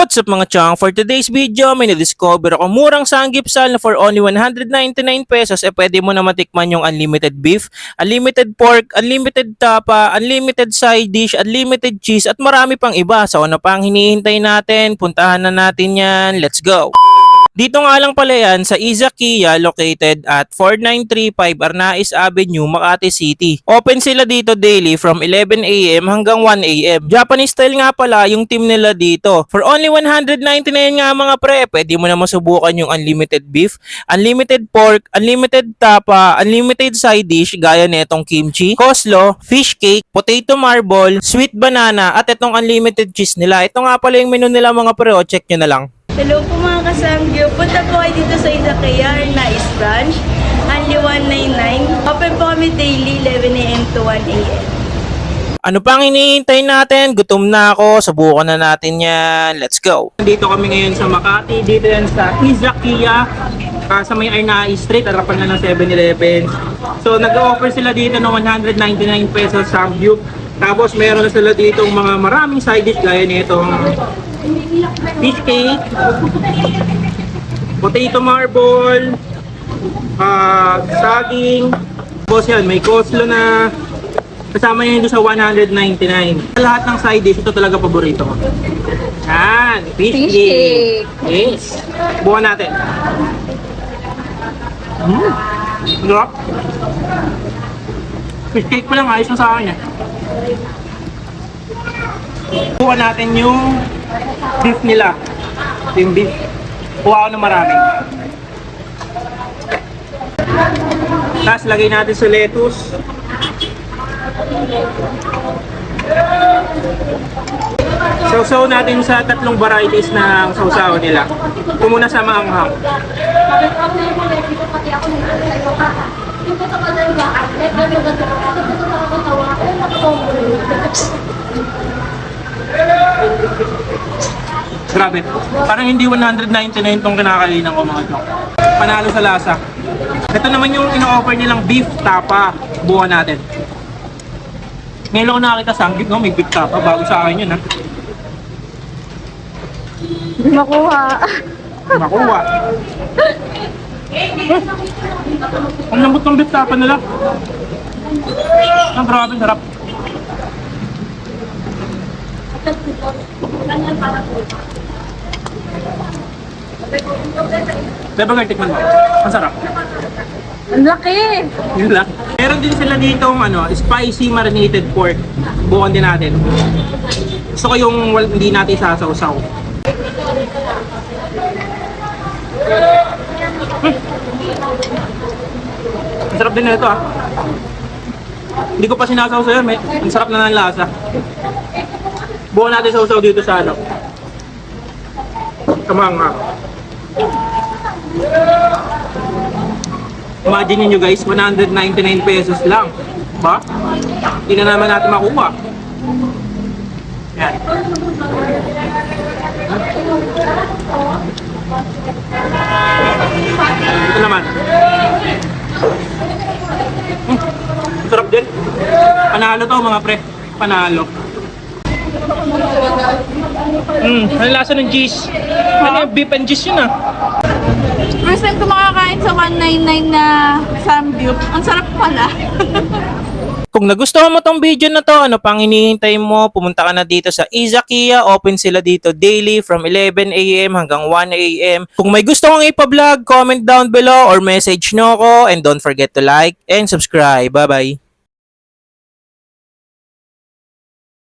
What's up mga chong? For today's video, may na-discover ako murang sanggipsal na for only 199 pesos eh pwede mo na matikman yung unlimited beef, unlimited pork, unlimited tapa, unlimited side dish, unlimited cheese at marami pang iba. So ano pa ang hinihintay natin? Puntahan na natin yan. Let's go! Dito nga lang pala yan sa Izakiya located at 4935 Arnais Avenue, Makati City. Open sila dito daily from 11am hanggang 1am. Japanese style nga pala yung team nila dito. For only 199 nga mga pre, pwede mo na masubukan yung unlimited beef, unlimited pork, unlimited tapa, unlimited side dish gaya netong kimchi, coleslaw, fish cake, potato marble, sweet banana at itong unlimited cheese nila. Ito nga pala yung menu nila mga pre, o check nyo na lang. Hello po mga kasangyo. Punta po kayo dito sa Izakaya Arnais Branch. Only 199. Open po kami daily 11am to 1am. Ano pang hinihintay natin? Gutom na ako. Subukan na natin yan. Let's go. Dito kami ngayon sa Makati. Dito yan sa Izakiya. Uh, sa may Arnai Street. Harapan na ng 7-Eleven. So, nag-offer sila dito ng 199 pesos samgyup. Tapos, meron na sila dito mga maraming side dish gaya nitong cake, potato marble, ah saging. Tapos yan, may coleslaw na kasama niya doon sa 199. Sa lahat ng side dish, ito talaga paborito ko. Yan, fish, Fish cake. Yes. Buwan natin. Mm. Sarap. Fish cake pa lang, ayos na sa akin eh. Buwan natin yung beef nila. Yung beef. Kuha ko na marami. Tapos lagay natin sa lettuce. Sausaw natin sa tatlong varieties ng sausaw nila. Ito muna sa maanghang. Grabe. Parang hindi 199 itong kinakainan ko mga chok. Panalo sa lasa. Ito naman yung ino-offer nilang beef tapa. Buwan natin. Ngayon ako nakakita sanggip, no? May beef tapa. Bago sa akin yun, ha? Hindi makuha. Makuha. Ang lambot ng beef tapa nila. Ang grabe, sarap. Beba girl, tikman mo. Ang sarap. Ang laki! Yun lang. Meron din sila dito ano, spicy marinated pork. Bukan din natin. Gusto ko yung wal- hindi natin sasawsaw. Hmm. Ang sarap din nito ah. Hindi ko pa sinasawsaw yan. May, ang sarap na ng lasa. Bukan natin sausaw dito sa ano. Kamanga. Imagine nyo guys, 199 pesos lang. Ba? Hindi na naman natin makuha. Yan. Ito naman. Hmm, sarap din. Panalo to mga pre. Panalo. Hmm, ano lasa ng cheese? Ano yung beef and cheese yun ah? First time ko makakain sa 199 na samgyup. Ang sarap pala. Kung nagustuhan mo tong video na to, ano pang hinihintay mo, pumunta ka na dito sa Izakiya. Open sila dito daily from 11am hanggang 1am. Kung may gusto kong ipa-vlog, comment down below or message nyo ako. And don't forget to like and subscribe. Bye-bye!